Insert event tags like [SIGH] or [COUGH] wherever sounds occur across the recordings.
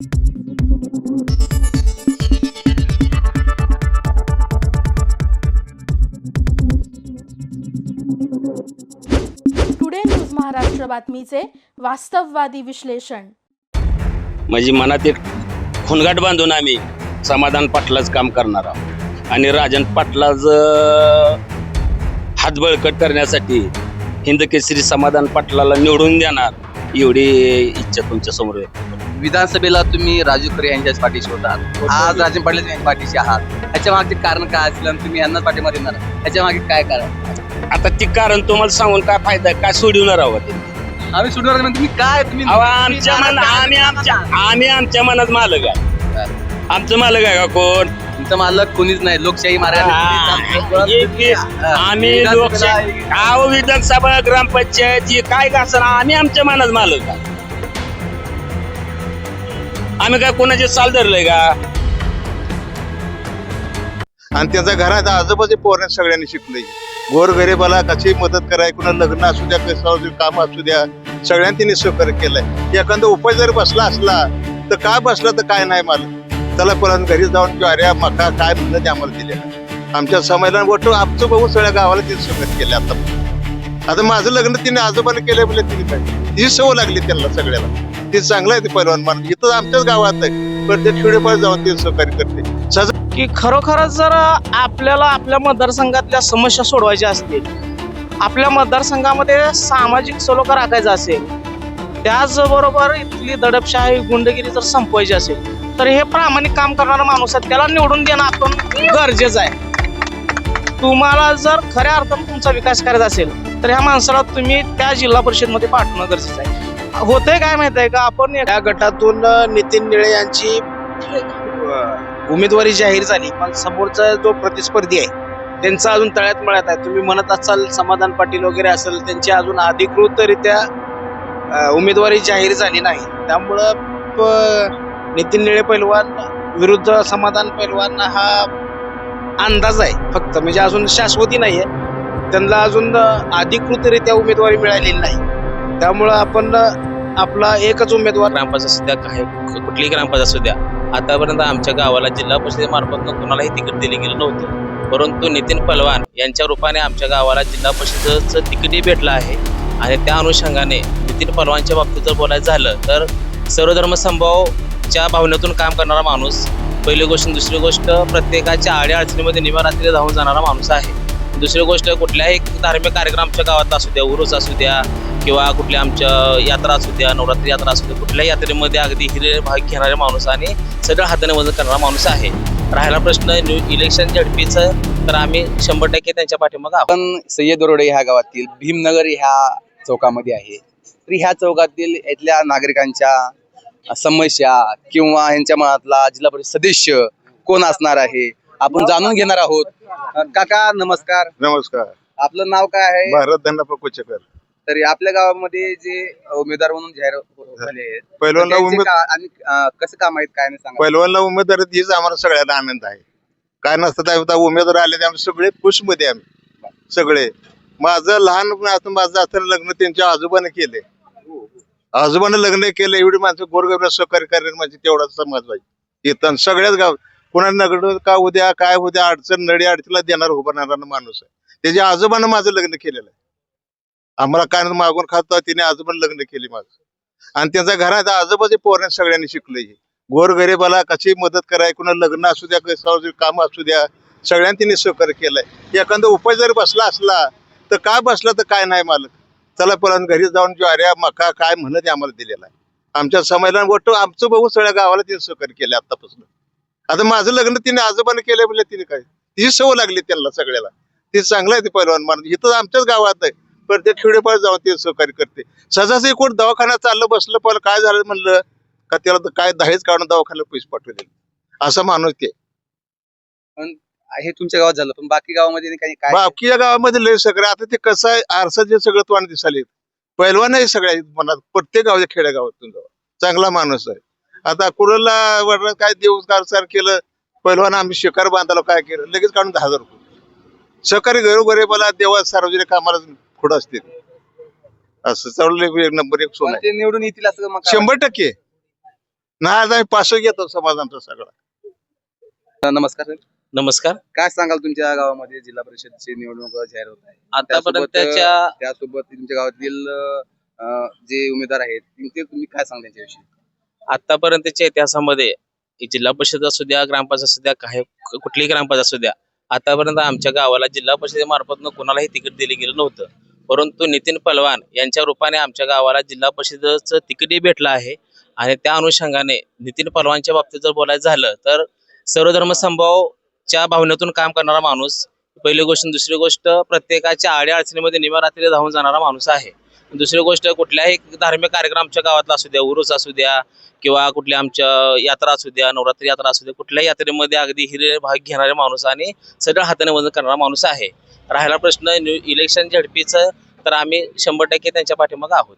Today news Maharashtra बातमीचे वास्तववादी विश्लेषण म्हणजे मनात एक खुणगाट बांधून आम्ही समाधान पाटलाच काम करणार आहोत. आणि राजन पाटलाच हात बळकट करण्यासाठी हिंद केसरी समाधान पाटलाला निवडून देणार. एवढी इच्छा तुमच्यासमोर विधानसभेला तुम्ही राजू खरे यांच्याच पाठीशी होतात. आज राजन पाटील यांच्या पाठीशी आहात. ह्याच्या मागचे कारण काय असेल आणि तुम्ही यांनाच पाठिंबा देणार ह्याच्या मागे काय कारण? आता ती कारण तुम्हाला सांगून काय फायदा? काय सोडवणार आहोत? ते? आम्ही सुटणार नाही, तुम्ही काय तुम्ही अहो, आमच्या मन आम्ही आमच्या आम्ही आमच्या मनात मालक आहे. आमचं मालक आहे का कोण? तुमचा मालक कोणीच नाही लोकशाही मार्गाने आम्ही लोकशाही विधानसभा ग्रामपंचायत हे काय का असं आम्ही आमच्या मनात मालक आम्ही काय कोणाचे साल धरलंय का? आणि त्याचा घरात आजोबाचे पोरं सगळ्यांनी शिकले गोरगरीबाला कशी मदत कराय कुणा लग्न असू द्या कसं काम असू द्या सगळ्यांनी त्यांनी सहकार्य केलंय. एखादा उपाय जर बसला असला तर का बसला तर काय नाही मला चला परत घरी जाऊन अरे मका काय म्हणलं ते आम्हाला दिले आमच्या समाजाला वाटतो आमचं बघून सगळ्या गावाला तिने सहकार्य केली आता. आता माझं लग्न तिने आजोबाला केलं म्हणजे तिने काय? ती सवय लागली त्यांना सगळ्याला. ते चांगलं आहे ते पैलवान मान इथं आमच्याच गावात आहे. पण ते जाऊन ते सहकार्य करते. सज की खरोखरच जर आपल्याला आपल्या मतदारसंघातल्या समस्या सोडवायच्या असतील आपल्या मतदारसंघामध्ये सामाजिक सलोखा राखायचा असेल त्याचबरोबर इथली दडपशाही गुंडगिरी जर संपवायची असेल तर हे प्रामाणिक काम करणारा माणूस आहे त्याला निवडून देणं आपण गरजेचं आहे. तुम्हाला जर खऱ्या अर्थानं तुमचा विकास करायचा असेल तर ह्या माणसाला तुम्ही त्या जिल्हा परिषदमध्ये पाठवणं गरजेचं आहे. होतंय काय माहीत आहे का? आपण या गटातून नितीन निळे यांची उमेदवारी जाहीर झाली पण समोरचा जो प्रतिस्पर्धी आहे त्यांचा अजून तळ्यात मळ्यात आहे. तुम्ही म्हणत असाल समाधान पाटील वगैरे असेल त्यांची अजून अधिकृतरित्या उमेदवारी जाहीर झाली नाही. त्यामुळं नितीन निळे पैलवान विरुद्ध समाधान पैलवान हा अंदाज आहे फक्त. म्हणजे अजून शाश्वती नाही आहे त्यांना अजून अधिकृतरित्या उमेदवारी मिळालेली नाही. त्यामुळं आपण आपला एकच उमेदवार ग्रामपंचायत असू द्या काय? कुठलीही ग्रामपंचायत असू द्या. आतापर्यंत आमच्या गावाला जिल्हा परिषदेमार्फत कोणालाही तिकीट दिले गेलं नव्हतं. परंतु नितीन पलवान यांच्या रूपाने आमच्या गावाला जिल्हा परिषदेचं तिकीटही भेटलं आहे. आणि त्या अनुषंगाने नितीन पलवानच्या बाबतीत जर बोलायचं झालं तर सर्वधर्म च्या भावनेतून काम करणारा माणूस पहिली गोष्ट दुसरी गोष्ट प्रत्येकाच्या आड्या अडचणीमध्ये निवारात्री धावून जाणारा माणूस आहे. दुसरी गोष्ट कुठल्याही धार्मिक कार्यक्रम आमच्या गावात असू द्या उरूस असू द्या किंवा कुठल्या आमच्या यात्रा असू द्या नवरात्री यात्रा असू द्या कुठल्याही यात्रेमध्ये अगदी हिरे भाग घेणारे माणूस आणि सगळं हाताने वजन करणारा माणूस आहे. राहिला प्रश्न न्यू इलेक्शन झडपीचं तर आम्ही शंभर टक्के त्यांच्या पाठीमागे आपण सय्यद रोडे ह्या गावातील भीमनगर ह्या चौकामध्ये आहे. तर ह्या चौकातील इथल्या नागरिकांच्या समस्या किंवा यांच्या मनातला जिल्हा परिषद सदस्य कोण असणार आहे? आपण जाणून घेणार आहोत. काका नमस्कार. नमस्कार. आपलं नाव काय आहे? भारत धन्ना कोचकर तरी आपल्या गावामध्ये जे उमेदवार म्हणून जाहीर झाले आहेत त्यांचे उमेद का- आणि अं, कसं काम आहेत काय नाही सांगा पहिलवानला उमेदवार हीच आम्हाला सगळ्यांना आनंद आहे. काय नसतं आता उमेदवार आले ते आम्ही सगळे खुशमध्ये आम्ही. सगळे. माझं लहान आता माझं असं लग्न त्यांच्या आजोबाने केले. आजोबाने लग्न केलं एवढी माणसं गोरगरीब सहकार्य करणे म्हणजे तेवढाच समाज पाहिजे. इथं सगळ्याच गाव पुन्हा नगड का उद्या काय उद्या अडचण नडी अडचणला देणार उभारणारा माणूस आहे. त्याच्या आजोबानं माझं लग्न केलेलं आहे. आम्हाला काय मागून खातो तिने आजोबाने लग्न केले माझं. आणि त्यांच्या घरात आजोबाचे पोरं सगळ्यांनी शिकले गोरगरीबाला कशी मदत कराय कुणा लग्न असू द्या कसं काम असू द्या सगळ्यांनी तिने सहकार्य केलंय. एखादा उपाय जर बसला असला तर का बसला तर काय नाही मालक. चला पण घरी जाऊन ज्वाऱ्या मका काय म्हणत ते आम्हाला दिलेला आहे. आमच्या समाजाला वाटतं आमचं बघून सगळ्या गावाला तिने सहकार्य केलं आतापासून आता माझं लग्न तिने आजोबाने केलं म्हणजे तिने काय? तिची सवय लागली त्यांना सगळ्याला. ती चांगलं आहे ते पहिलवान माणूस. इथं आमच्याच गावात आहे. पण ते खेडेपाळ जाऊन ते सहकार्य करते. सहजासहजी कोण दवाखान्यात चाललं बसलं पण काय झालं म्हणलं का त्याला काय दहेज काढून दवाखान्यात पैसे पाठवले. असा माणूस ते. हे तुमच्या गावात झालं पण बाकी गावामध्ये काही काय बाकीच्या गावामध्ये लय सगळं आता ते कसं आहे आरसा जे सगळं तोंड दिसाले पहिलवान आहे सगळ्या मनात प्रत्येक गावाच्या खेड्यागावातून जाऊ चांगला माणूस आहे. आता कुणाला वडिला काय देऊ कारसार केलं पहिलवान आम्ही शिकार बांधायला काय केलं लगेच काढून दहा हजार रुपये. सहकारी घरोघरे मला देवा सार्वजनिक कामाला पुढं असते असं चाललं एक नंबर एक सोन पण ते निवडून येतील असं मग काय? शंभर टक्के. नाही आज आम्ही पास घेतो समाजांचा सगळा. नमस्कार सर. नमस्कार. काय सांगाल तुमच्या गावामध्ये? जिल्हा परिषदची निवडणूक जाहीर होत आहे. आतापर्यंत त्यासोबत, तुमच्या गावातील अं, जे उमेदवार आहेत ते तुम्ही काय सांगाल त्यांच्याविषयी? आतापर्यंतच्या इतिहासामध्ये जिल्हा परिषद असू द्या ग्रामपंचायत असू द्या काही कुठलीही ग्रामपंचायत असू द्या आतापर्यंत आमच्या गावाला जिल्हा परिषदेमार्फत कोणालाही तिकीट दिले गेलं नव्हतं. परंतु नितीन पलवान यांच्या रूपाने आमच्या गावाला जिल्हा परिषदेचं तिकीटही भेटलं आहे. आणि त्या अनुषंगाने नितीन पलवानच्या बाबतीत जर बोलायचं झालं तर सर्वधर्म च्या भावनेतून काम करणारा माणूस पहिली गोष्ट दुसरी गोष्ट प्रत्येकाच्या आड्या अडचणीमध्ये निमरात्री धावून जाणारा माणूस आहे. दुसरी गोष्ट कुठल्याही धार्मिक कार्यक्रम आमच्या गावातला असू द्या उरूस असू द्या किंवा कुठल्या आमच्या यात्रा असू द्या नवरात्री यात्रा असू द्या कुठल्याही यात्रेमध्ये अगदी हिरे भाग घेणारे माणूस आणि सगळं हाताने वजन करणारा माणूस आहे. राहिला प्रश्न न्यू- इलेक्शन झडपीचं तर आम्ही शंभर टक्के त्यांच्या पाठीमागे आहोत.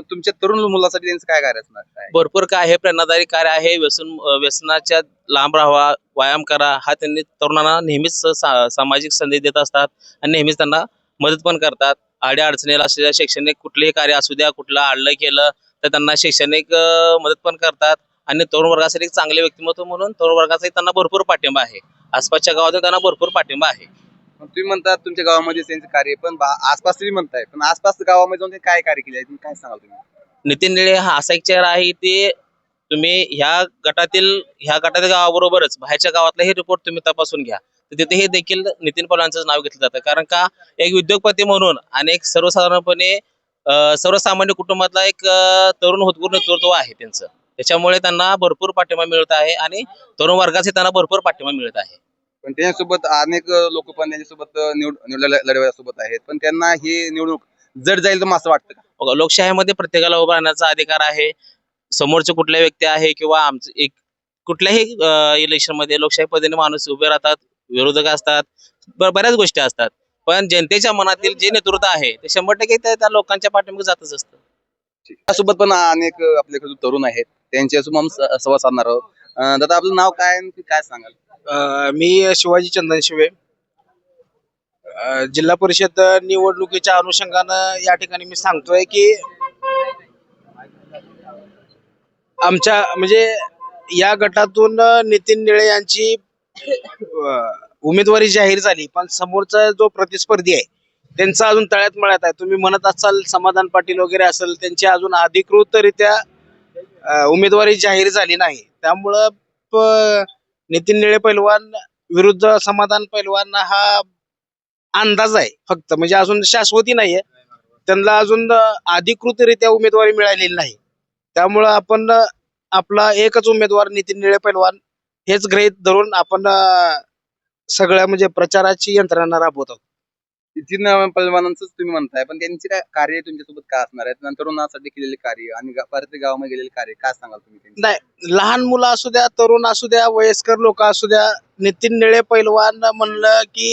पण तुमच्या तरुण मुलासाठी त्यांचं काय कार्य असणार? काय? भरपूर काय आहे प्रेरणादायी कार्य आहे. व्यसन व्यसनाच्या लांब राहावा व्यायाम करा. हा त्यांनी तरुणांना नेहमीच सा- सामाजिक संदेश देत असतात आणि नेहमीच त्यांना मदत पण करतात. आड्या अडचणीला असू द्या शैक्षणिक कुठलेही कार्य असू द्या कुठलं आडलं केलं तर त्यांना शैक्षणिक मदत पण करतात. आणि तरुण वर्गासाठी एक चांगले व्यक्तिमत्व म्हणून तरुण वर्गाचाही त्यांना भरपूर पाठिंबा आहे. आसपासच्या गावातून त्यांना भरपूर पाठिंबा आहे. तुम्ही म्हणतात तुमच्या गावामध्ये त्यांचं कार्य पण बा- आसपास तुम्ही म्हणताय पण आसपास गावामध्ये जाऊन काय कार्य केले आहे? तुम्ही काय सांगाल तुम्ही? नितीन निळे हा असा एक चेहरा आहे ते तुम्ही ह्या गटातील ह्या गटातील गावाबरोबरच बाहेरच्या गावातलाही रिपोर्ट तुम्ही तपासून घ्या. तर तिथे हे देखील नितीन पवारांचं नाव घेतलं जातं. कारण का एक उद्योगपती म्हणून आणि एक सर्वसाधारणपणे अं, सर्वसामान्य कुटुंबातला एक अं, तरुण होतकूर नेतृत्व आहे त्यांचं. त्याच्यामुळे त्यांना भरपूर पाठिंबा मिळत आहे आणि तरुण वर्गाचे त्यांना भरपूर पाठिंबा मिळत आहे. पण त्यांच्यासोबत अनेक लोक पण त्यांच्यासोबत निवड लढवण्यासोबत आहेत. पण त्यांना ही निवडणूक जड जाईल तर मग असं वाटतं का? बघा, लोकशाहीमध्ये प्रत्येकाला उभा राहण्याचा अधिकार आहे. समोरचे कुठल्या व्यक्ती आहे किंवा आमचं एक कुठल्याही इलेक्शनमध्ये लोकशाही पद्धतीने माणूस उभे राहतात विरोधक असतात बऱ्याच गोष्टी असतात. पण जनतेच्या मनातील जे नेतृत्व आहे ते शंभर टक्के त्या लोकांच्या पाठीमागे जातच असतं. त्यासोबत पण अनेक आपल्याकडे तरुण आहेत. त्यांच्यासोबत संवाद साधणार आहोत. अं, दादा आपलं नाव काय आणि काय सांगाल? मी शिवाजी चंदन शिवे. जिल्हा परिषद निवडणुकीच्या अनुषंगानं या ठिकाणी मी सांगतोय की आमच्या म्हणजे या गटातून नितीन निळे यांची उमेदवारी जाहीर झाली पण समोरचा जो प्रतिस्पर्धी आहे त्यांचा अजून तळ्यात मळ्यात आहे. तुम्ही म्हणत असाल समाधान पाटील वगैरे असेल त्यांची अजून अधिकृतरित्या उमेदवारी जाहीर झाली नाही. त्यामुळं नितीन निळे पैलवान विरुद्ध समाधान पैलवान हा अंदाज आहे फक्त. म्हणजे अजून शाश्वती नाहीये. त्यांना अजून अधिकृतरित्या उमेदवारी मिळालेली नाही. त्यामुळं आपण आपला एकच उमेदवार नितीन निळे पैलवान हेच गृहीत धरून आपण सगळ्या म्हणजे प्रचाराची यंत्रणा राबवत आहोत. नितीन पलवानांच तुम्ही म्हणताय पण त्यांचे काय कार्य तुमच्यासोबत काय असणार आहे नंतर तरुणासाठी केलेले कार्य आणि गा- परत गावामध्ये गेलेले कार्य काय सांगाल तुम्ही त्यांचे? नाही लहान मुलं असू द्या तरुण असू द्या वयस्कर लोक असू द्या नितीन निळे पैलवान म्हणलं की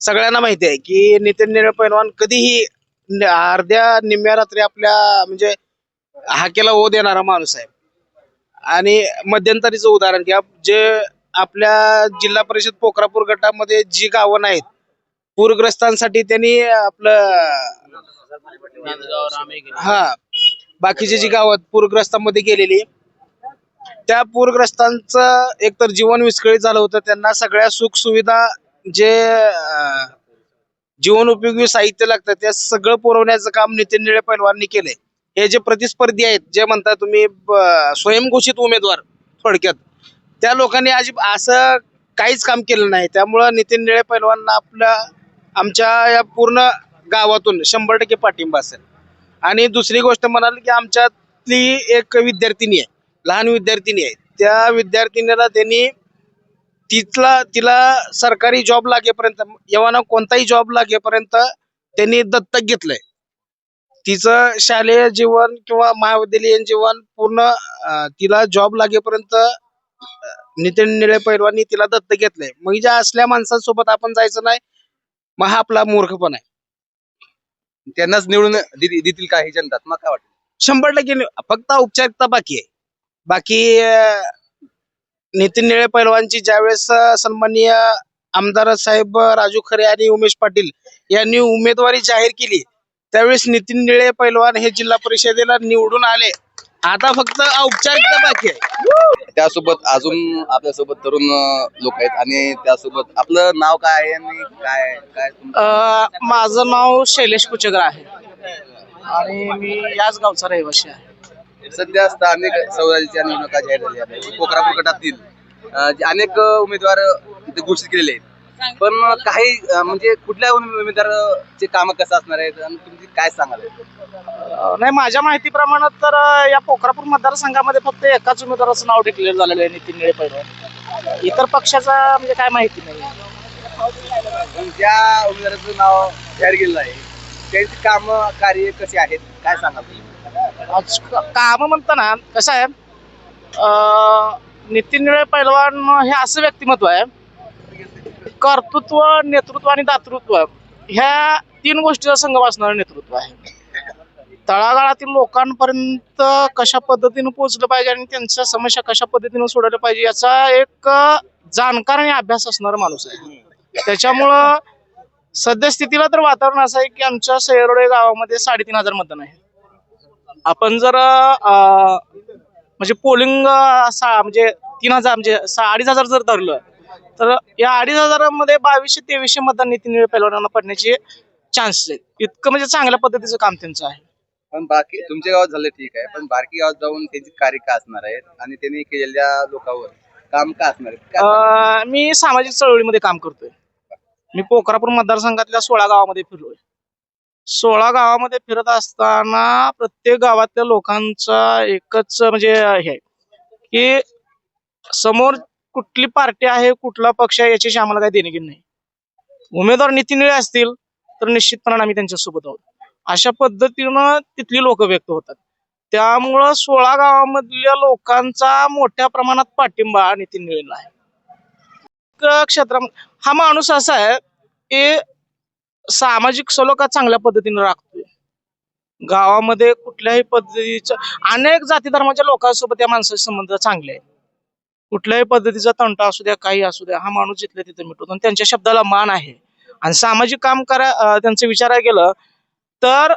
सगळ्यांना माहिती आहे की नितीन निळे पैलवान कधीही न- अर्ध्या निम्म्या रात्री आपल्या म्हणजे हाकेला ओ देणारा माणूस आहे आणि मध्यंतरीचं उदाहरण घ्या जे आपल्या जिल्हा परिषद पोखरापूर गटामध्ये जी गावं नाहीत पूरग्रस्तांसाठी त्यांनी आपलं हा बाकीची जी गावात पूरग्रस्तांमध्ये गेलेली. त्या पूरग्रस्तांचं एकतर जीवन विस्कळीत झालं होतं. त्यांना सगळ्या सुख सुविधा जे जीवन उपयोगी साहित्य लागतं ते सगळं पुरवण्याचं काम नितीन निळे पैलवाननी केलंय. हे जे प्रतिस्पर्धी आहेत जे म्हणता तुम्ही स्वयंघोषित उमेदवार थोडक्यात त्या लोकांनी अजिब असं काहीच काम केलं नाही. त्यामुळं नितीन निळे पैलवानना आपल्या आमच्या या पूर्ण गावातून शंभर टक्के पाठिंबा असेल. आणि दुसरी गोष्ट म्हणाल की आमच्यातली एक विद्यार्थिनी आहे लहान विद्यार्थिनी आहे. त्या विद्यार्थिनीला त्यांनी तिथला तिला सरकारी जॉब लागेपर्यंत यवाना कोणताही जॉब लागेपर्यंत त्यांनी दत्तक घेतलंय. तिचं शालेय जीवन किंवा महाविद्यालयीन जीवन पूर्ण तिला जॉब लागेपर्यंत नितीन निळे पैलवानी तिला दत्तक घेतलंय. मग ज्या असल्या माणसांसोबत आपण जायचं नाही मग हा आपला मूर्खपण आहे. त्यांनाच निवडून देतील का ही मग काय वाटतं? शंभर टक्के नि- फक्त औपचारिकता बाकी आहे. बाकी अं, नितीन निळे पैलवानची ज्यावेळेस अं, सन्माननीय आमदार साहेब राजू खरे आणि उमेश पाटील यांनी उमेदवारी जाहीर केली त्यावेळेस नितीन निळे पैलवान हे जिल्हा परिषदेला निवडून आले. आता फक्त औपचारिकता बाकी आहे. त्यासोबत अजून आपल्यासोबत तरुण लोक आहेत आणि त्यासोबत आपलं नाव काय आहे आणि काय काय तुमचं- अं, माझं नाव शैलेश कुचगर आहे. आणि मी याच गावचा रहिवासी आहे. सध्या स्थानिक स्वराज्याच्या निवडणुका जाहीर झाल्या आहेत. कोकरापूर गटातील अं, जे अनेक उमेदवार इथे घोषित केलेले आहेत. पण काही अं, म्हणजे कुठल्या उमेदवाराचे काम कसं असणार आहेत आणि तुम्ही काय सांगाल अं, नाही माझ्या माहितीप्रमाणे तर अं, या पोखरापूर मतदारसंघामध्ये फक्त एकाच उमेदवाराचं नाव डिक्लेअर झालेलं आहे नितीन निळे पैलवान इतर पक्षाचा म्हणजे काय माहिती नाही. पण ज्या उमेदवाराचं नाव जाहीर केलेलं आहे त्यांची काम कार्य कशी आहेत? काय सांगाल तुम्ही? आज काम म्हणताना कसं आहे अं, नितीन निळे पैलवान हे असं व्यक्तिमत्व आहे कर्तृत्व नेतृत्व आणि दातृत्व. ह्या तीन गोष्टीचा संगम असणारं नेतृत्व आहे. तळागाळातील लोकांपर्यंत कशा पद्धतीने पोहोचलं पाहिजे आणि त्यांच्या समस्या कशा पद्धतीने सोडवल्या पाहिजे याचा एक जाणकार आणि अभ्यास असणारा माणूस आहे. त्याच्यामुळं सद्यस्थितीला तर वातावरण असं आहे की आमच्या सैरोडे गावामध्ये साडेतीन हजार मतदान आहे. आपण जर म्हणजे पोलिंग म्हणजे तीन हजार म्हणजे अडीच हजार जर धरलं तर या अडीच हजारामध्ये बावीसशे तेवीसशे मतदान नितीन निळे पैलवानांना पडण्याचे चान्सेस आहेत. इतकं म्हणजे चांगल्या पद्धतीचं काम त्यांचं आहे. पण बाकी तुमच्या गावात झालं ठीक आहे पण बाकी गावात जाऊन त्यांची कार्य का असणार आहेत? आणि त्यांनी केलेल्या लोकांवर काम का असणार? अं, मी सामाजिक चळवळीमध्ये काम करतोय. मी पोखरापूर मतदारसंघातल्या सोळा गावामध्ये फिरलोय. सोळा गावामध्ये फिरत असताना प्रत्येक गावातल्या लोकांचा एकच म्हणजे हे आहे की समोर कुठली पार्टी आहे कुठला पक्ष आहे याच्याशी आम्हाला काही देणे घेणे नाही. उमेदवार नितीन निळे असतील तर निश्चितपणे आम्ही त्यांच्यासोबत आहोत. अशा पद्धतीनं तिथली लोक व्यक्त होतात. त्यामुळं सोळा गावामधल्या लोकांचा मोठ्या प्रमाणात पाठिंबा नितीन निळेला आहे. क्षेत्र क्षेत्रा हा माणूस असा आहे की सामाजिक सलोखा चांगल्या पद्धतीने राखतोय. गावामध्ये कुठल्याही पद्धतीच्या अनेक जाती धर्माच्या लोकांसोबत या माणसाचे संबंध चांगले आहेत. कुठल्याही पद्धतीचा तंटा असू द्या काही असू द्या हा माणूस जिथल्या तिथे मिटवतो आणि त्यांच्या शब्दाला मान आहे. आणि सामाजिक काम करा त्यांचं विचारायला गेलं तर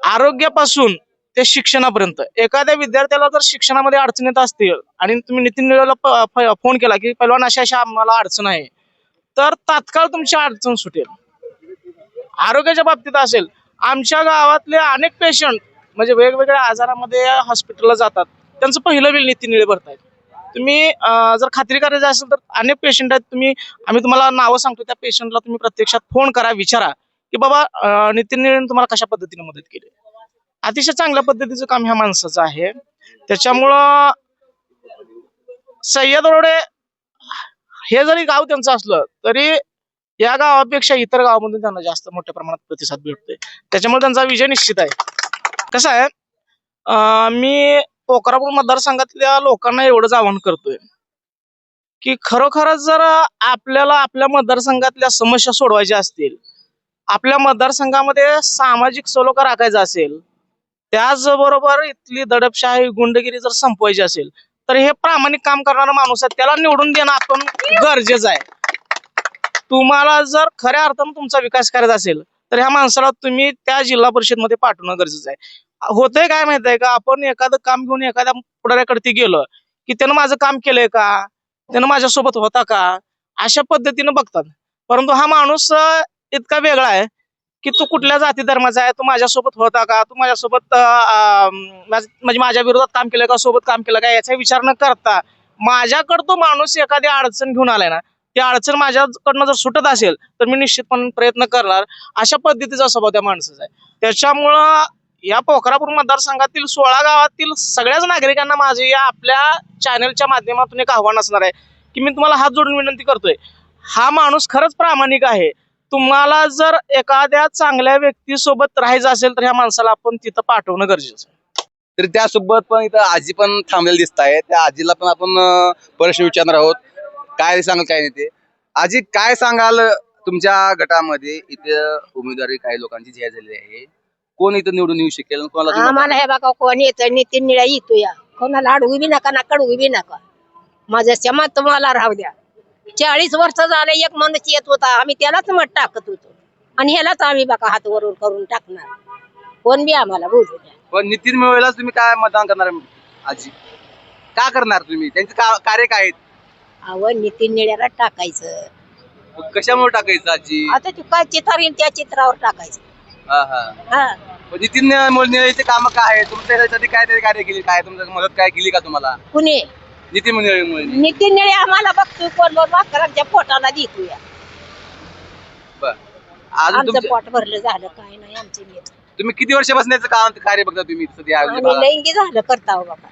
आरोग्यापासून ते शिक्षणापर्यंत. एखाद्या विद्यार्थ्याला जर शिक्षणामध्ये अडचण येत असतील आणि तुम्ही नितीन निळेला फोन केला की पहिलवान अशा अशा आम्हाला अडचण आहे. तर तात्काळ तुमची अडचण सुटेल. आरोग्याच्या बाबतीत असेल आमच्या गावातले अनेक पेशंट म्हणजे वेगवेगळ्या आजारामध्ये हॉस्पिटलला जातात. त्यांचं पहिलं बिल नितीन निळे भरतायत. तुम्ही जर खात्री करायची असेल तर अनेक पेशंट आहेत. तुम्ही आम्ही तुम्हाला नावं सांगतो त्या पेशंटला तुम्ही प्रत्यक्षात फोन करा विचारा की बाबा नितीन तुम्हाला कशा पद्धतीने मदत केली? अतिशय चांगल्या पद्धतीचं काम ह्या माणसाचं आहे. त्याच्यामुळं सय्यद रोडे हे जरी गाव त्यांचं असलं तरी या गावापेक्षा इतर गावामधून त्यांना जास्त मोठ्या प्रमाणात प्रतिसाद भेटतोय. त्याच्यामुळे त्यांचा विजय निश्चित आहे. कसं आहे मी पोखरापूर मतदारसंघातल्या लोकांना एवढंच आवाहन करतोय. की खरोखरच जर आपल्याला आपल्या मतदारसंघातल्या समस्या सोडवायच्या असतील आपल्या मतदारसंघामध्ये सामाजिक सलोखा राखायचा असेल त्याचबरोबर इथली दडपशाही गुंडगिरी जर संपवायची असेल तर हे प्रामाणिक काम करणारा माणूस आहे त्याला निवडून देणं आपण गरजेचं आहे. तुम्हाला जर खऱ्या अर्थानं तुमचा विकास करायचा असेल तर ह्या माणसाला तुम्ही त्या जिल्हा परिषदमध्ये पाठवणं गरजेचं आहे. होतंय काय माहीत आहे का? आपण एखादं काम घेऊन एखाद्या पुढाऱ्याकडे गेलो की त्यानं माझं काम केलंय का? त्यानं माझ्यासोबत होता का? अशा पद्धतीनं बघतात. परंतु हा माणूस इतका वेगळा आहे की तू कुठल्या जाती धर्माचा आहे? तू माझ्यासोबत होता का? तू माझ्यासोबत म्हणजे माझ्या विरोधात काम केलं का? सोबत काम केलं का? याचा विचार न करता माझ्याकडं तो माणूस एखादी अडचण घेऊन आलाय ना ती अडचण माझ्याकडनं जर सुटत असेल तर मी निश्चितपणे प्रयत्न करणार. अशा पद्धतीचा स्वभाव त्या माणसाचा आहे. त्याच्यामुळं या पोखरापूर मतदारसंघातील सोळा गावातील सगळ्याच नागरिकांना माझे या आपल्या चॅनलच्या माध्यमातून एक आव्हान असणार आहे की मी तुम्हाला हात जोडून विनंती करतोय. हा माणूस खरंच प्रामाणिक आहे. तुम्हाला जर एखाद्या चांगल्या व्यक्तीसोबत राहायचं असेल तर ह्या माणसाला आपण तिथं पाठवणं गरजेचं तर त्यासोबत पण इथं आजी पण थांबलेली दिसत आहे. त्या आजीला पण आपण प्रश्न विचारणार आहोत. काय सांगाल काय नाही ते? आजी काय सांगाल तुमच्या गटामध्ये? इथे उमेदवारी काही लोकांची जाहीर झालेली आहे. कोण इथं निवडून येऊ शकेल आणि कोणाला तुम्ही आम्हाला हे बघा कोण येतं नितीन निळा येतो या कोणाला अडवू बी नका ना कडवू बी नका. माझ्या क्षमा तुम्हाला राहू द्या. चाळीस वर्ष झालं एक माणूस येत होता आम्ही त्यालाच मत टाकत होतो. आणि ह्यालाच आम्ही बघा हात वरून करून टाकणार. कोण बी आम्हाला बोलू द्या. पण नितीन मिळवेलाच तुम्ही काय मतदान करणार आजी? का करणार तुम्ही? त्यांचे का- कार्य काय आहेत? अव नितीन निळ्याला टाकायचं. कशामुळे टाकायचं आजी? आता तू काय चित्र येईल त्या चित्रावर टाकायचं. हा हा. हा. नितीन निळेचे काम काय आहे तुमच्या ह्याच्यासाठी काय तरी कार्य केली? काय तुमच्या मदत काय केली का तुम्हाला? कुणी? नितीन निळेमुळे नितीन निळे आम्हाला बघतोय कोणवर वाकरांच्या पोटाला देतोय बरं. अजून आमचं तुमच्या पोट भरलं झालं काय नाही आमची नीट. तुम्ही किती वर्षापासून याचं काम कार्य बघता तुम्ही सध्या आम्ही भागात? लैंगी झालं करता हो बाबा.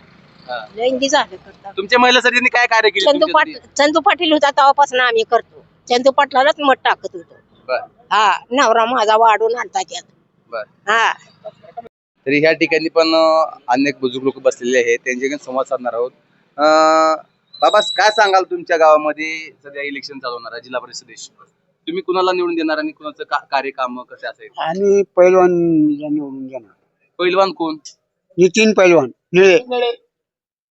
हा. लैंगी झालं करता तुमच्या महिलासाठी त्यांनी काय कार्य केले चंदू पाटील चंदू पाटील होता तेव्हापासून आम्ही करतो. चंदू पाटलालाच मत टाकत होतो. बर. हा नवरा माझा वाढून आणता त्यात बर. हा. तरी ह्या ठिकाणी पण अं, अनेक बुजुर्ग लोक बसलेले आहेत त्यांच्याकडे संवाद साधणार आहोत. अं, बाबा काय सांगाल तुमच्या गावामध्ये? सध्या इलेक्शन चालू होणार आहे जिल्हा परिषदेश तुम्ही कुणाला निवडून देणार आणि कुणाचं का- कार्य काम कसे असेल? आणि पैलवान निवडून देणार. पहिलवान कोण? नितीन पैलवान निळे.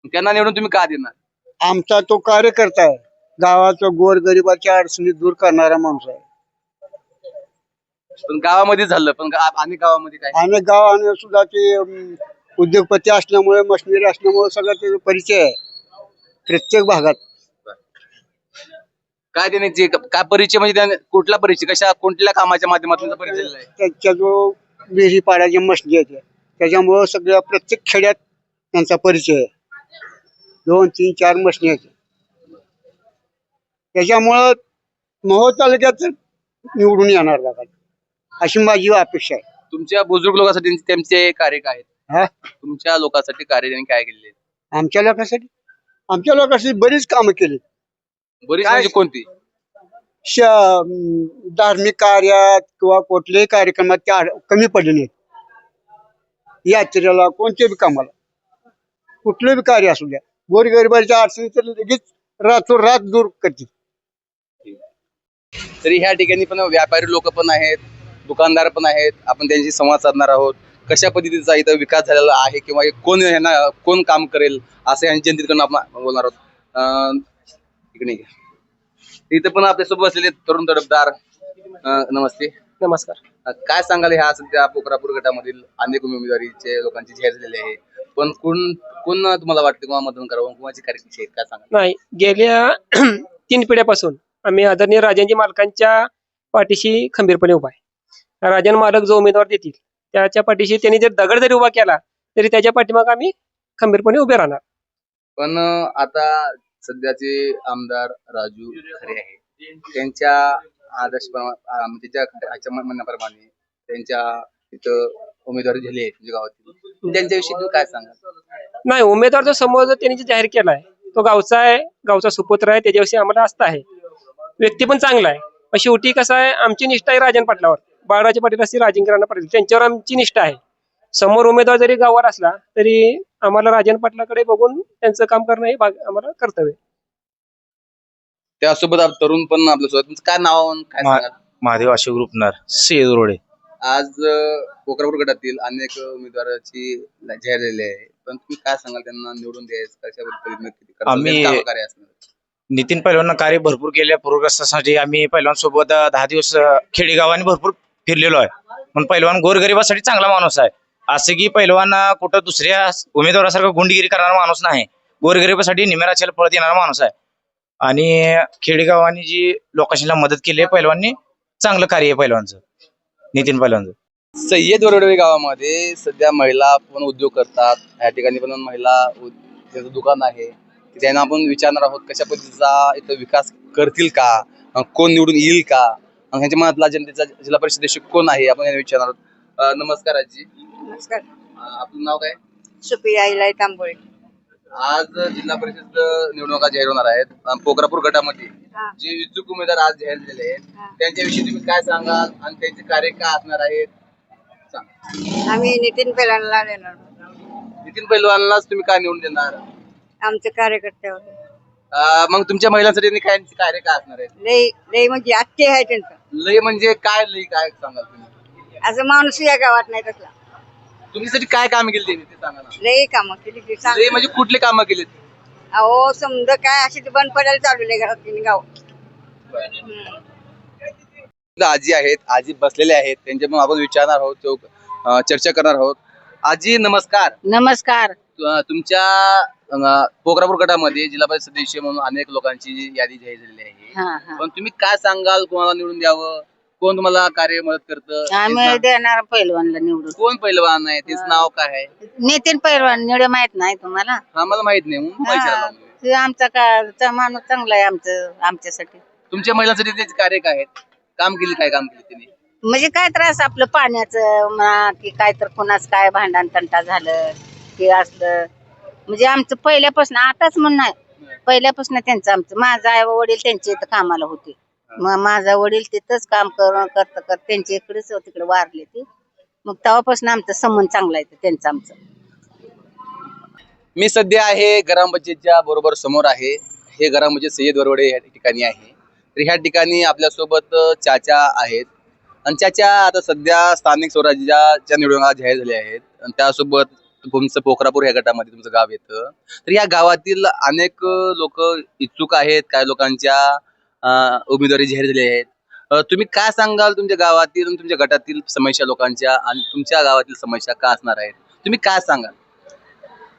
त्यांना निवडून तुम्ही का देणार? आमचा तो कार्यकर्ता आहे. गावाचं गोर गरिबाच्या अडचणी दूर करणारा माणूस आहे. पण गावामध्ये झालं पण गा- अनेक गावामध्ये काय? आणि गावाने सुद्धा ते अं, उद्योगपती असल्यामुळे मशिनरी असल्यामुळे सगळा त्याचा परिचय आहे. प्रत्येक भागात. काय त्याने जे काय परिचय म्हणजे त्याने कुठला परिचय? कशा कोणत्या कामाच्या माध्यमातून परिचय त्याच्या जो विहिरी पाड्याच्या मशिनरी आहेत त्याच्यामुळं सगळ्या प्रत्येक खेड्यात त्यांचा परिचय आहे. दोन तीन चार मशिनी आहेत. त्याच्यामुळं मोहो तालुक्यात निवडून येणार दादा अशी माझी अपेक्षा आहे. तुमच्या बुजुर्ग लोकांसाठी त्यांचे कार्य काय आहेत? हा? तुमच्या लोकांसाठी कार्य त्यांनी काय केलेले आहेत? आमच्या लोकांसाठी? आमच्या लोकांसाठी बरीच कामं केली बरीच काय- म्हणजे कोणती? श अं, धार्मिक कार्यात किंवा कुठल्याही कार्यक्रमात त्या कमी पडले नाहीत यात्रेला कोणत्या बी कामाला. कुठलं बी कार्य असू द्या. गोरगरिबाच्या अडचणी तर लगेच रातोरात दूर करतील. तरी ह्या ठिकाणी पण व्यापारी लोक पण आहेत. दुकानदार पण आहेत आपण त्यांशी संवाद साधणार आहोत. कशा पद्धतीचा इथं विकास झालेला आहे किंवा कोण यांना कोण काम करेल असं यांच्या जनतेकडून आपण बोलणार आहोत. अं, इकडे. इथं पण आपल्यासोबत आहेत तरुण तडफदार. नमस्ते. नमस्कार. काय सांगाल ह्या सध्या पोखरापूर गटामधील अनेक उमेदवारीचे लोकांची जाहीर झालेली आहे. पण कोण कोण तुम्हाला वाटतं किंवा मतदान करावं कोणाची कार्यकर्ते आहेत काय सांगाल? नाही गेल्या [CLEARS THROAT] तीन पिढ्यापासून आम्ही आदरणीय राजांजी मालकांच्या पाठीशी खंबीरपणे उभा आहे. राजन मालक जो उमेदवार देतील त्याच्या पाठीशी त्यांनी जर दगड जरी उभा केला तरी त्याच्या पाठीमाग आम्ही खंबीरपणे उभे राहणार. पण आता सध्याचे आमदार राजू खरे आहे. त्यांच्या आदर्श त्याच्या ह्याच्या म्हणण्याप्रमाणे त्यांच्या इथं उमेदवारी झाली आहे गावातील. त्यांच्याविषयी तुम्ही काय सांगा नाही उमेदवार जो समोर त्यांनी जे जाहीर केलाय तो गावचा आहे गावचा सुपुत्र आहे त्याच्याविषयी आम्हाला आस्था आहे. व्यक्ती पण चांगला आहे. पण शेवटी कसं आहे आमची निष्ठा आहे राजन पाटलावर. बाळराजे पाटील असतील राजेंद्रांना पाटील त्यांच्यावर आमची निष्ठा आहे. समोर उमेदवार जरी गावावर असला तरी आम्हाला राजन पाटलाकडे बघून त्यांचं काम करणं हे भाग आम्हाला कर्तव्य आहे. त्यासोबत आप- तरुण पण आपल्यासोबत. तुमचं काय नाव आणि काय मा- सांगाल? महादेव अशोक रुपनार सेज रोडे. आज अं, कोकरापूर गटातील अनेक उमेदवाराची जाहीर झालेली आहे. पण तुम्ही काय सांगाल त्यांना निवडून द्यायचं? कशा पद्धतीने किती खर्च आम्ही- होईल, कामं कार्य असणार. नितीन पैलवान कार्य भरपूर केले पूरग्रस्तासाठी आम्ही पैलवान सोबत दहा दिवस अं, खेडेगावाने भरपूर फिरलेलो आहे. पण पैलवान गोरगरिबासाठी चांगला माणूस आहे. असं की पैलवान कुठं दुसऱ्या उमेदवारासारखं गुंडगिरी करणारा माणूस नाही. गोरगरिबासाठी निमेराच्याला फळ येणारा माणूस आहे. आणि खेडेगावाने जी लोकांशीला मदत केली आहे पैलवाननी चांगलं कार्य आहे पैलवानचं. नितीन पैलवानचं. सय्यद वरडवे गावामध्ये सध्या महिला पण उद्योग करतात. या ठिकाणी पण महिला त्यांचं दुकान आहे त्यांना आपण विचारणार आहोत कशा पद्धतीचा इथं विकास करतील का? कोण निवडून येईल का? अं, ह्यांच्या मनातला जनतेचा जिल्हा परिषदेशी कोण आहे आपण यांना विचारणार आहोत. अं, नमस्कार आजी. नमस्कार. अं, आपलं नाव काय? सुप्रिया इलाई तांबोळे. आज जिल्हा परिषद निवडणुका जाहीर होणार आहेत. अं, पोखरापूर गटामध्ये. हा. जे इच्छुक उमेदवार आज जाहीर झालेले आहेत त्यांच्याविषयी तुम्ही काय सांगाल आणि त्यांचे कार्य काय असणार आहेत? सांगा. आम्ही नितीन पेलांना देणार. नितीन पैलवानलाच तुम्ही काय निवडून देणार? आमचे कार्यकर्ते होते अं, मग तुमच्या महिलांसाठी काय कार्य काय असणार आहे? लई लई म्हणजे आत्ते आहे त्यांचं. लय म्हणजे काय लय काय सांगाल तुम्ही? असं माणूस या गावात नाही तसला. तुमच्यासाठी काय काम केली त्यांनी ते सांगा ना. लई कामं केली ती सांग. लय म्हणजे कुठले काम केलेत अहो समजा काय अशी बंद पडायला चालू घरात गाव. हम्म. आजी आहेत आजी बसलेले आहेत त्यांच्या पण आपण विचारणार आहोत तो अं, चर्चा करणार आहोत. आजी नमस्कार. नमस्कार. तु- तुमच्या अं, पोखरापूर गटामध्ये जिल्हा परिषद सदस्य म्हणून अनेक लोकांची यादी जाहीर झालेली आहे. हा हा. पण तुम्ही काय सांगाल? कोणाला निवडून द्यावं? कोण तुम्हाला कार्य मदत करतं? आम्ही देणार पैलवानला निवडून. कोण पहिलवान आहे? त्याचं नाव काय आहे? नितीन पैलवान निवडे माहीत नाही तुम्हाला? आम्हाला माहीत नाही. म्हणून हा. ते आमचा का माणूस चांगला आहे आमचं आमच्यासाठी. तुमच्या महिलांसाठी त्याचे कार्य काय आहेत? काम केली काय काम केली त्यांनी? म्हणजे काय त्रास आपलं पाण्याचं म्हणा की काय तर कोणाच काय भांडण तंटा झालं की असलं म्हणजे आमचं पहिल्यापासून आताच म्हणून नाही पहिल्यापासून त्यांचं आमचं माझा आई वडील त्यांच्या इथं कामाला होते. मग माझा वडील तिथंच काम करून करता करत त्यांच्या इकडेच तिकडे वारले ते. मग तेव्हापासून आमचा संबंध चांगला येतो त्यांचा आमचा. मी सध्या आहे ग्रामपंचायतच्या बरोबर समोर आहे. हे ग्रामपंचायत सय्यद वरवडे या ठिकाणी आहे. तर ह्या ठिकाणी आपल्यासोबत चाचा आहेत. आणि चाचा आता सध्या स्थानिक स्वराज्याच्या निवडणुका जाहीर झाल्या आहेत. आणि त्यासोबत तुमचं पोखरापूर या गटामध्ये तुमचं गाव येतं. तर या गावातील अनेक लोक इच्छुक आहेत काही लोकांच्या उमेदवारी जाहीर झाली आहेत. तुम्ही काय सांगाल तुमच्या गावातील तुमच्या गटातील समस्या लोकांच्या आणि तुमच्या गावातील समस्या का असणार आहेत? तुम्ही काय सांगाल?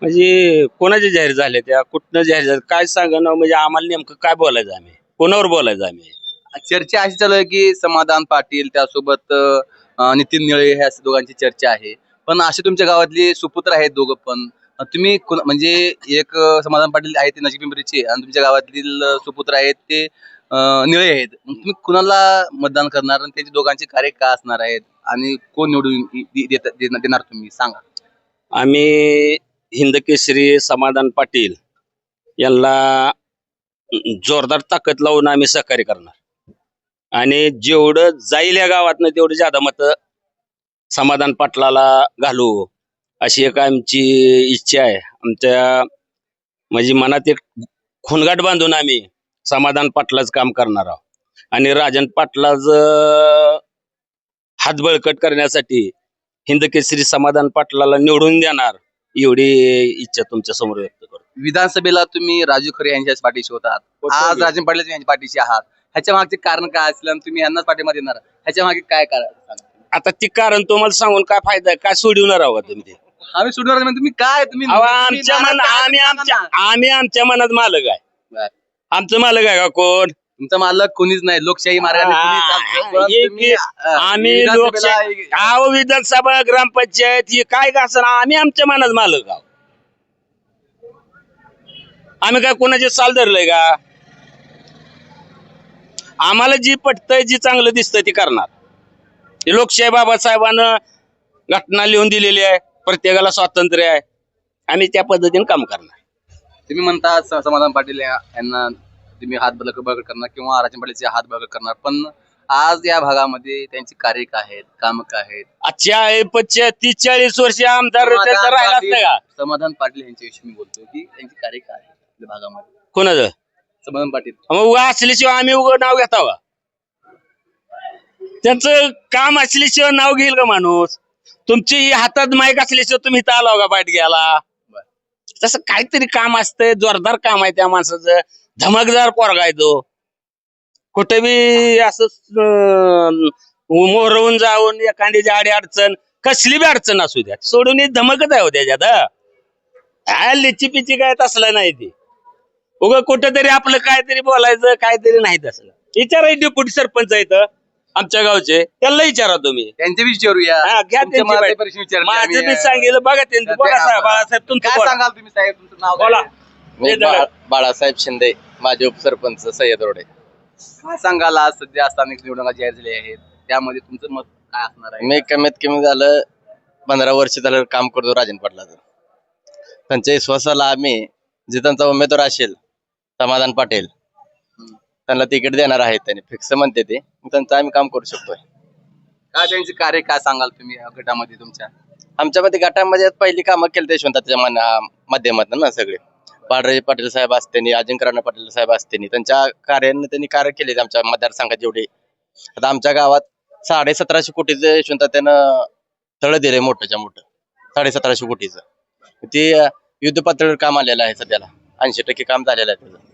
म्हणजे कोणाचे जाहीर झाले त्या? कुठनं जाहीर झाले? काय सांगणं? म्हणजे आम्हाला नेमकं काय बोलायचं आम्ही? कोणावर बोलायचं आम्ही? चर्चा अशी चालू आहे की समाधान पाटील त्यासोबत नितीन निळे ह्या दोघांची चर्चा आहे. पण असे तुमच्या गावातले सुपुत्र आहेत दोघं पण. तुम्ही कोण- म्हणजे एक अं, समाधान पाटील आहेत ते नजीक पिंपरीचे आणि तुमच्या गावातील अं, सुपुत्र आहेत ते अं, निळे आहेत. मग तुम्ही कुणाला मतदान करणार आणि त्याचे दोघांचे कार्य का असणार आहेत? आणि कोण निवडून दे- देता- देणार तुम्ही? सांगा. आम्ही हिंदकेसरी समाधान पाटील यांना जोरदार ताकद लावून आम्ही सहकार्य करणार. आणि जेवढं जाईल या गावातनं तेवढं ज्यादा मतं समाधान पाटलाला घालू अशी एक आमची इच्छा आहे. आमच्या म्हणजे मनात एक खुणगाट बांधून आम्ही समाधान पाटलाच काम करणार आहोत. आणि राजन पाटलाच हात बळकट करण्यासाठी हिंद केसरी समाधान पाटलाला निवडून देणार एवढी इच्छा तुमच्यासमोर व्यक्त करतो. विधानसभेला तुम्ही राजू खरे यांच्याच पाठीशी होतात. आज राजन पाटील यांच्या पाठीशी आहात. ह्याच्या मागचे कारण काय असेल तुम्ही यांनाच पाठिंबा देणार. ह्याच्या मागे काय कारण. आता ती कारण तुम्हाला सांगून काय फायदा आहे? काय सोडवणार आहोत तुम्ही ते? आम्ही सोडणार नाही, तुम्ही काय तुम्ही अहो, आमच्या नाराज मन काय आम्ही आमच्या. आम्ही आमच्या मनात मालक आहे. बर. आमचं मालक आहे का कोण? तुमचा मालक कोणीच नाही लोकशाही मार्गाने कोणी चालतं. पण एक- तुम्ही, अं, आम्ही विधानसभेला लोकशाही अहो विधानसभा ग्रामपंचायत ही काय का असं? आम्ही आमच्या मनात मालक आहोत आम्ही काय कोणाचे साल धरलंय का? आम्हाला जी पटतंय जी चांगलं दिसतंय ती करणार. लोकशाही बाबासाहेबांना घटना लिहून दिलेली आहे. प्रत्येकाला स्वातंत्र्य आहे. आम्ही त्या पद्धतीने काम करणार. तुम्ही म्हणता समाधान पाटील या- यांना तुम्ही हात बलक बळकट करणार किंवा राजन पाटीलचे हात बळकट करणार. पण आज या भागामध्ये त्यांची कार्य काय आहेत काम काय आहेत? आजच्या पच्च्या तीस चाळीस वर्ष आमदार त्याचं समाधान पाटील- का? समाधान पाटील यांच्याविषयी मी बोलतो की त्यांची कार्य काय आपल्या भागामध्ये. कोणाचं? समाधान पाटील. मग उगा असल्याशिवाय आम्ही उगं नाव घेता का? त्यांचं काम असल्याशिवाय नाव घेईल का माणूस? तुमची ही हातात माईक असल्याशिवाय तुम्ही इथं आला का बाईट घ्यायला. तसं काहीतरी काम असतंय जोरदार काम आहे त्या माणसाचं. धमकदार पोरगा आहे तो. कुठे बी असं मोरवून जाऊन एखाद्याची आडी अडचण कसली बी अडचण असू द्या. सोडून धमकच आहे हो त्याच्यात लिची पिची काय तसलं नाही ती. उगा कुठेतरी आपलं काहीतरी बोलायचं काहीतरी नाही तसलं. विचारा डेप्युटी सरपंच आहेत आमच्या गावचे त्याला विचारा तुम्ही. त्यांचे विचारूया. हा, घ्या तुमच्या त्यांची मनातले बाईट. प्रश्न विचारले माझं आम्ही. मी सांगितलं बघा त्यांचं. त्या- बघा साहेब बाळासाहेब तुमचं काय बोला. सांगाल तुम्ही साहेब? तुमचं नाव बोला. काय? मी हे जरा- बा- बाळासाहेब शिंदे माझे उपसरपंच सय्यद रोडे. काय सांगाल आज सध्या स्थानिक निवडणुका जाहीर झाल्या आहेत? त्यामध्ये तुमचं मत काय असणार आहे? मी कमीत कमी झालं पंधरा वर्ष झालं काम करतो राजन पाटलाचं. त्यांच्या विश्वासाला आम्ही जे त्यांचा उमेदवार असेल समाधान पाटील त्यांना तिकीट देणार आहे त्यांनी. फिक्स म्हणते ते. मग त्यांचं आम्ही काम करू शकतोय. काय त्यांचे कार्य काय सांगाल तुम्ही या गटामध्ये तुमच्या? आमच्यामध्ये गटामध्ये पहिली कामं केली ते यशवंताच्या मना माध्यमातून ना सगळे. बाळराजे पाटील साहेब असते अजिंक्य पाटील साहेब असते त्यांच्या कार्याने त्यांनी कार्य केले आमच्या मतदारसंघात जेवढे. आता आमच्या गावात साडे सतराशे कोटीचं यशवंत त्यानं तळ दिले मोठंच्या मोठं. साडे सतराशे कोटीचं. ते युद्ध पातळीवर काम आलेलं आहे सध्याला. ऐंशी टक्के काम झालेलं आहे त्याचं.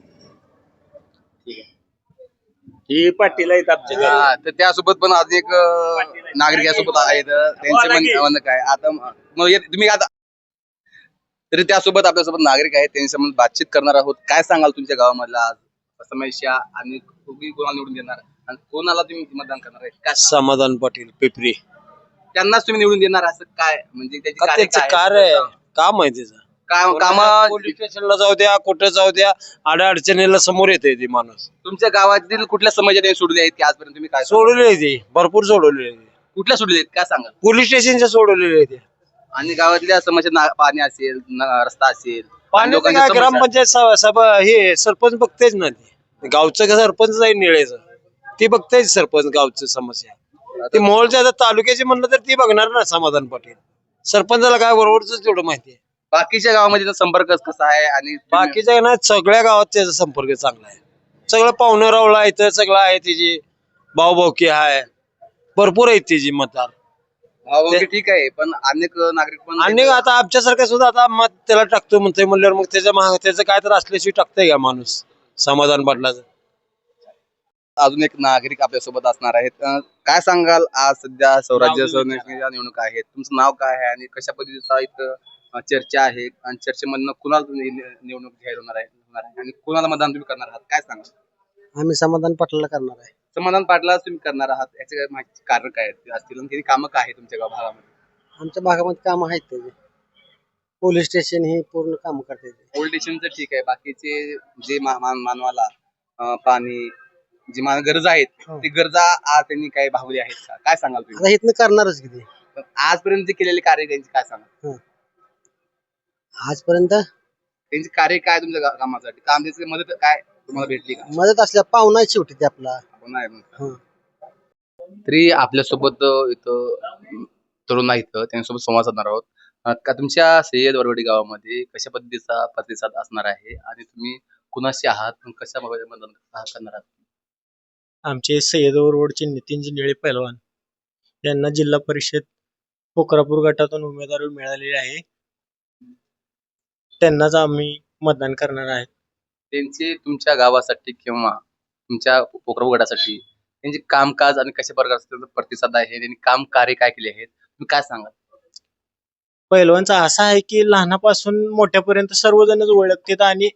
ही पाटील आहेत आमच्या. हा, तर त्यासोबत पण अजून एक अं, नागरिक यासोबत आहेत. त्यांचे म्हण- म्हणणं काय? आता मग हे- तुम्ही आता तरी त्यासोबत आपल्यासोबत नागरिक आहेत. त्यांच्यासोबत बातचीत करणार आहोत. काय सांगाल तुमच्या गावामधला समस्या आणि तुम्ही कोणाला निवडून देणार? आणि कोणाला तुम्ही मतदान करणार आहे? काय सांगाल? समाधान पाटील पिपरी. त्यांनाच तुम्ही निवडून देणार असं काय? म्हणजे त्याची का कार्य काय आहे? काम आहे. त्याचं काम काम पोलीस स्टेशनला जाऊ द्या कुठे जाऊ द्या आड्या अडचणीला समोर येते ती माणूस. तुमच्या गावातील कुठल्या समस्या त्यांनी सोडल्या आहेत की आजपर्यंत तुम्ही काय सोडवले आहे ते भरपूर सोडवलेले आहे. कुठल्या सोडल्या आहेत काय सांगाल? पोलीस स्टेशनच्या सोडवलेले आहे ते आणि गावातल्या समस्या ना- पाणी असेल न- रस्ता असेल पाण्याचं लोकांच्या काय समस्या- ग्रामपंचायत सभा सभा हे सरपंच बघतेच ना ते. गावचं का सरपंच आहे निळेचं ते बघतेच सरपंच गावचं समस्या. ते मोहोळच्या आता तालुक्याचे म्हणलं तर ते बघणार ना समाधान पाटील. सरपंचाला काय बरोबरच तेवढं माहिती आहे. बाकीच्या गावामध्ये तर संपर्क कसा आहे आणि बाकीच्या ना सगळ्या गावात त्याचा संपर्क चांगला आहे. सगळं पाहुणं रावलं आहे तर सगळं आहे त्याची भाऊभाऊकी आहे. भरपूर आहेत त्याची मतदार. ठीक आहे पण अनेक नागरिक पण आणि आता आमच्यासारखं सुद्धा आता मत त्याला टाकतो म्हणतोय म्हणल्यावर मग त्याच्या माग त्याचं काय तर असल्याशिवाय टाकतंय का माणूस? समाधान पाटलाचं. अजून एक नागरिक आपल्यासोबत असणार आहेत. अं, काय सांगाल आज सध्या स्वराज्य निवडणूक आहेत तुमचं नाव काय आहे आणि कशा पद्धतीचा इथं चर्चा आहे आणि चर्चेमधनं कुणाला तुम्ही नि- निवडणूक जाहीर होणार आहे होणार आहे? आणि कुणाला मतदान तुम्ही करणार आहात? काय सांगा आम्ही समाधान पाटलाला करणार आहे. समाधान पाटला तुम्ही करणार आहात? याचे काय माहिती कारण काय आहेत? असतील आणि किती कामं काय आहे तुमच्या गाव भागामध्ये? आमच्या भागामध्ये काम आहेत त्याचे. पोलीस स्टेशन ही पूर्ण काम करते पोलीस स्टेशनचं ठीक आहे. बाकीचे जे मा- मान- मानवाला अं, पाणी जी मान गरज आहेत हो. ती गरजा आज त्यांनी काही भावली आहेत का? काय सांगाल तुम्ही? आता इथनं करणारच किती पण आजपर्यंत जे केलेले कार्य त्यांचे काय सांगा आजपर्यंत त्यांचे कार्य काय तुमच्या गा- कामासाठी? काम त्याची मदत काय तुम्हाला भेटली का? मदत असल्या पाहुणा शेवटी ते आपला. मग. हं. तरी आपल्यासोबत अं, इथं तरुण आहेत त्यांच्यासोबत संवाद साधणार आहोत. अं, का तुमच्या सय्यद वरवडी गावामध्ये कशा पद्धतीचा प्रतिसाद असणार आहे आणि तुम्ही कुणाशी आहात आणि कशा मतदान करणार आहात? आमचे सय्यदवर रोडचे नितीनजी निळे पैलवान. यांना जिल्हा परिषद पोखरापूर गटातून उमेदवारी मिळालेली आहे. त्यांनाच आम्ही मतदान करणार आहे. त्यांचे तुमच्या गावासाठी किंवा तुमच्या पोखरव गटासाठी त्यांचे कामकाज आणि कशा प्रकारचा त्यांचा प्रतिसाद आहे त्यांनी काम कार्य काय केले आहेत तुम्ही काय सांगाल? पैलवानचा असा आहे की लहानापासून मोठ्यापर्यंत सर्वजणच ओळखतात आणि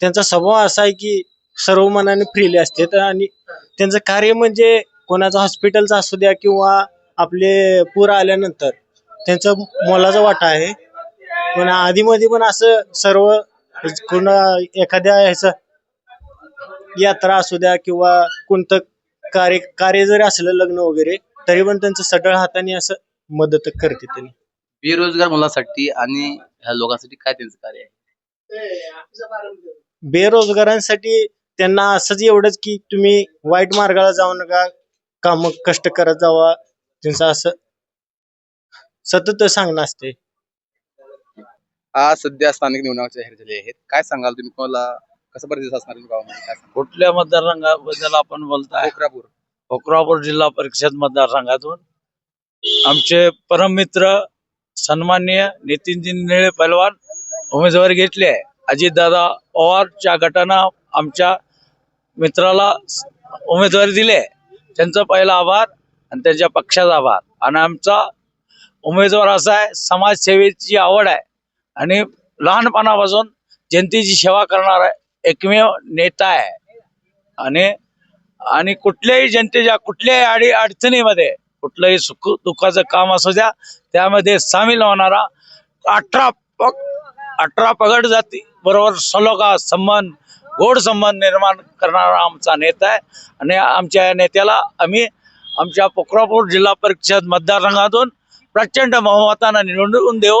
त्यांचा स्वभाव असा आहे की सर्व मनाने फ्रीली असतात आणि त्यांचं कार्य म्हणजे कोणाचं हॉस्पिटलचं असू द्या किंवा आपले पूर आल्यानंतर त्यांचा मोलाचा वाटा आहे. पण आधीमध्ये पण असं सर्व कोणा एखाद्या ह्याचं यात्रा असू द्या किंवा कोणतं कार्य कार्य जरी असलं लग्न वगैरे तरी पण त्यांचं सटळ हाताने असं मदत करते त्यांनी. बेरोजगार मुलांसाठी आणि ह्या लोकांसाठी काय त्यांचं कार्य आहे? बेरोजगारांसाठी त्यांना असंच एवढंच की तुम्ही वाईट मार्गाला जाऊ नका काम कष्ट करत जावा त्यांचं असं सतत सांगणं असते. आज सध्या स्थानिक निवडणुका जाहीर झाले आहेत. काय सांगाल तुम्ही? कोणाला कसं प्रतिसाद असणार आहे गावामध्ये? काय सांगाल? कुठल्या मतदारसंघाबद्दल आपण बोलताय? पोखरापूर कोकरापूर जिल्हा परिषद मतदारसंघातून. आमचे परममित्र सन्माननीय नितीनजी निळे पहलवान उमेदवारी घेतली आहे. अजितदादा पवारच्या गटानं आमच्या मित्राला उमेदवारी दिली आहे. त्यांचा पहिला आभार आणि त्यांच्या पक्षाचा आभार. आणि आमचा उमेदवार असा आहे समाजसेवेची आवड आहे. आणि लहानपणापासून जनतेची सेवा करणारा एकमेव नेता आहे. आणि आणि कुठल्याही जनतेच्या कुठल्याही अडी अडचणीमध्ये कुठलंही सुख दुःखाचं काम असू द्या त्यामध्ये सामील होणारा अठरा पग अठरा पगड जाती बरोबर सलोखा संबंध गोड संबंध निर्माण करणारा आमचा नेता आहे. आणि आमच्या या नेत्याला आम्ही आमच्या पोखरापूर जिल्हा परिषद मतदारसंघातून प्रचंड बहुमतानं निवडून देऊ.